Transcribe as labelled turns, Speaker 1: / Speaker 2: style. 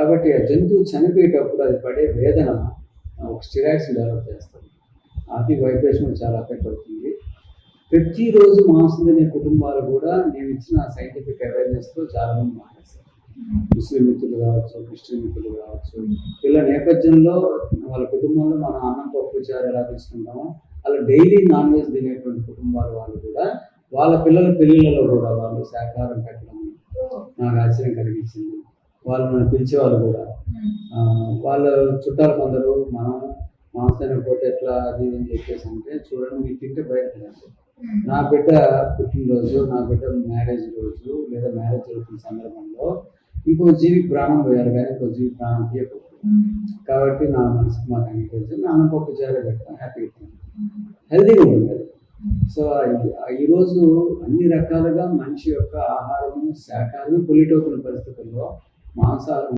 Speaker 1: కాబట్టి ఆ జంతువు చనిపోయేటప్పుడు అది పడే వేదన ఒక స్టిరాయిడ్స్ డెవలప్ చేస్తుంది. అది వైబ్రేషన్ చాలా ఎఫెక్ట్ అవుతుంది. ప్రతిరోజు మాంసం తినే కుటుంబాలు కూడా నేను ఇచ్చిన సైంటిఫిక్ అవేర్నెస్తో చాలా మంది మానేస్తారు ముస్లిం మిత్రులు కావచ్చు క్రిస్టియన్ మిత్రులు కావచ్చు వీళ్ళ నేపథ్యంలో వాళ్ళ కుటుంబంలో మన అన్నం పప్పు చారు ఎలా తీసుకుంటామో అలా డైలీ నాన్ వెజ్ తినేటువంటి కుటుంబాల వాళ్ళు కూడా వాళ్ళ పిల్లల పెళ్ళిళ్ళలో కూడా వాళ్ళు శాకాహారం పెట్టడం నాకు ఆశ్చర్యం కలిగించింది. వాళ్ళు నన్ను పిలిచేవాళ్ళు కూడా. వాళ్ళ చుట్టాలు కొందరు మనం మాంసానికి పోతే ఎట్లా అది అని చెప్పేసి అంటే చూడండి మీరు తింటే బయట తినండి నా బిడ్డ పుట్టినరోజు నా బిడ్డ మ్యారేజ్ రోజు లేదా మ్యారేజ్ జరుగుతున్న సందర్భంలో ఇంకో జీవి ప్రాణం పోయారు కానీ ఇంకో జీవి ప్రాణం తీయకూడదు. కాబట్టి నా మనసుకు మాకు అంగీకరించి నా అన్నం పప్పు చేరే పెడతాను హ్యాపీగా ఉంటుంది అది సో ఈరోజు అన్ని రకాలుగా మనిషి యొక్క ఆహారము శాఖాలను పొలిటవుతున్న పరిస్థితుల్లో మాంసాలు